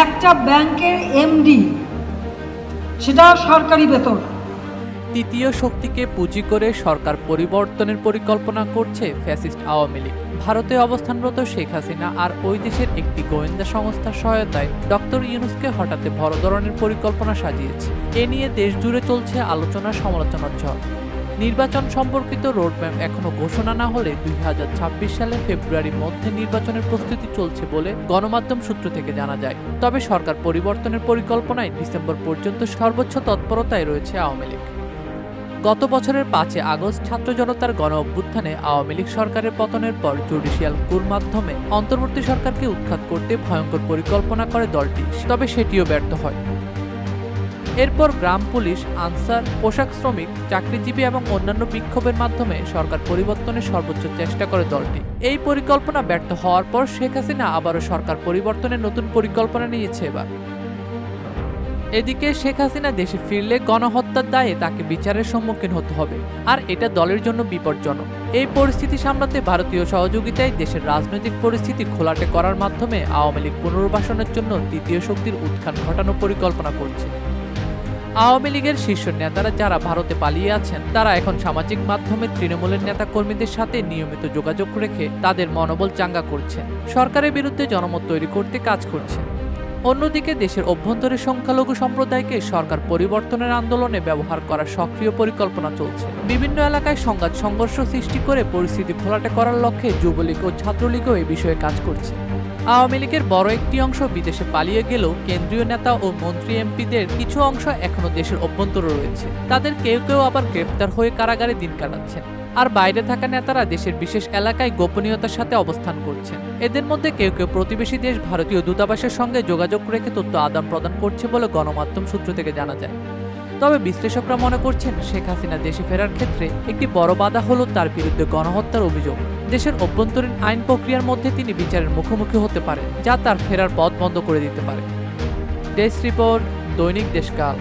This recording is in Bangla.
একটা ব্যাংকের এমডি সেটা সরকারি বেতন। তৃতীয় শক্তিকে পুঁজি করে সরকার পরিবর্তনের পরিকল্পনা করছে ফ্যাসিস্ট আওয়ামী লীগ। ভারতে অবস্থানরত শেখ হাসিনা আর ওই দেশের একটি গোয়েন্দা সংস্থার সহায়তায় ডক্টর ইউনুসকে হঠাতে বড় ধরনের পরিকল্পনা সাজিয়েছে। এ নিয়ে দেশ জুড়ে চলছে আলোচনা সমালোচনার ঝড়। নির্বাচন সম্পর্কিত রোডম্যাপ এখনও ঘোষণা না হলে দুই হাজার ছাব্বিশ সালে ফেব্রুয়ারির মধ্যে নির্বাচনের প্রস্তুতি চলছে বলে গণমাধ্যম সূত্র থেকে জানা যায়। তবে সরকার পরিবর্তনের পরিকল্পনায় ডিসেম্বর পর্যন্ত সর্বোচ্চ তৎপরতায় রয়েছে আওয়ামী লীগ। গত বছরের পাঁচে আগস্ট ছাত্র জনতার গণ অভ্যুত্থানে আওয়ামী লীগ সরকারের পতনের পর জুডিশিয়াল কুর মাধ্যমে অন্তর্বর্তী সরকারকে উৎখাত করতে ভয়ঙ্কর পরিকল্পনা করে দলটি, তবে সেটিও ব্যর্থ হয়। এরপর গ্রাম পুলিশ, আনসার, পোশাক শ্রমিক, চাকরিজীবী এবং অন্যান্য বিক্ষোভের মাধ্যমে সরকার পরিবর্তনের সর্বোচ্চ চেষ্টা করে দলটি। এই পরিকল্পনা ব্যর্থ হওয়ার পর শেখ হাসিনা আবারও সরকার পরিবর্তনের নতুন পরিকল্পনা নিয়েছে এবার। এদিকে শেখ হাসিনা দেশে ফিরলে গণহত্যার দায়ে তাকে বিচারের সম্মুখীন হতে হবে, আর এটা দলের জন্য বিপজ্জনক। এই পরিস্থিতি সামলাতে ভারতীয় সহযোগিতায় দেশের রাজনৈতিক পরিস্থিতি খোলাটে করার মাধ্যমে আওয়ামী লীগ পুনর্বাসনের জন্য দ্বিতীয় শক্তির উত্থান ঘটানোর পরিকল্পনা করছে। আওয়ামী লীগের শীর্ষ নেতারা যারা ভারতে পালিয়ে আছেন, তারা এখন সামাজিক মাধ্যমে তৃণমূলের নেতা কর্মীদের সাথে নিয়মিত যোগাযোগ রেখে তাদের মনোবল চাঙ্গা করছেন। সরকারের বিরুদ্ধে জনমত তৈরি করতে কাজ করছেন। অন্যদিকে দেশের অভ্যন্তরে সংখ্যালঘু সম্প্রদায়কে সরকার পরিবর্তনের আন্দোলনে ব্যবহার করার সক্রিয় পরিকল্পনা চলছে। বিভিন্ন এলাকায় সংঘাত সংঘর্ষ সৃষ্টি করে পরিস্থিতি ঘোলাটে করার লক্ষ্যে যুবলীগ ও ছাত্রলীগও এ বিষয়ে কাজ করছে। আওয়ামী লীগের বড় একটি অংশ বিদেশে পালিয়ে গেলেও কেন্দ্রীয় নেতা ও মন্ত্রী এমপিদের কিছু অংশ এখনও দেশের অভ্যন্তরে রয়েছে। তাদের কেউ কেউ আবার গ্রেপ্তার হয়ে কারাগারে দিন কাটাচ্ছেন। আর বাইরে থাকা নেতারা দেশের বিশেষ এলাকায় গোপনীয়তার সাথে অবস্থান করছেন। এদের মধ্যে কেউ কেউ প্রতিবেশী দেশ ভারতীয় দূতাবাসের সঙ্গে যোগাযোগ রেখে তথ্য আদান প্রদান করছে বলে গণমাধ্যম সূত্র থেকে জানা যায়। তবে বিশ্লেষকরা মনে করছেন, শেখ হাসিনা দেশে ফেরার ক্ষেত্রে একটি বড় বাধা হল তার বিরুদ্ধে গণহত্যার অভিযোগ। দেশের অভ্যন্তরীণ আইন প্রক্রিয়ার মধ্যে তিনি বিচারের মুখোমুখি হতে পারেন, যা তার ফেরার পথ বন্ধ করে দিতে পারে। ডেস্ক রিপোর্ট, দৈনিক দেশকাল।